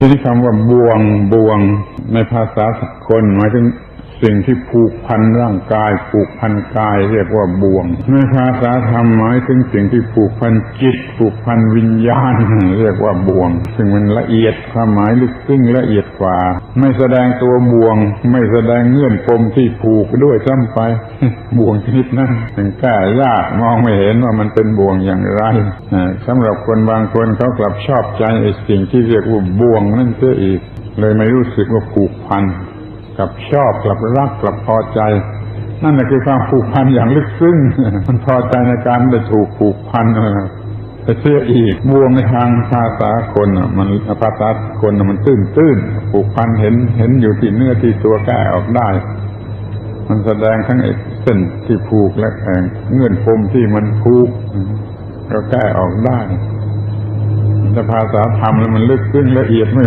ทีนี้คำว่าบ่วงบ่วงในภาษาสากลหมายถึง สิ่งที่ผูกพันร่างกาย ผูกพันกาย เรียกว่าบ่วงในภาษาธรรมหมายถึงสิ่งที่ผูกพันจิต ผูกพันวิญญาณ เรียกว่าบ่วง ซึ่งมันละเอียดความหมายลึกซึ้งละเอียดกว่า ไม่แสดงตัวบ่วง ไม่แสดงเงื่อนปมที่ผูกด้วยซ้ำไป บ่วงชนิดนั้นยังแก้ยากมองไม่เห็นว่ามันเป็นบ่วงอย่างไรอ่าสำหรับคนบางคนเขากลับชอบใจไอ้สิ่งที่เรียกว่าบ่วงนั่นเสียอีก เลยไม่รู้สึกว่าผูกพัน กลับชอบกลับรักกลับพอใจ นั่นแหละคือความผูกพันอย่างลึกซึ้งมันพอใจในการได้ถูกผูกพันเออแต่เสียอีกบ่วงในทางภาษาคนมันภาษาคนมันตื้นตื้นผูกพันเห็นเห็นอยู่ที่เนื้อที่ตัวแก้ออกได้ มันแสดงทั้งเส้นที่ผูกและแองเงื่อนปมที่มันผูกก็แก้ออกได้แต่ภาษาธรรมแล้วมันลึกซึ้งละเอียดไม่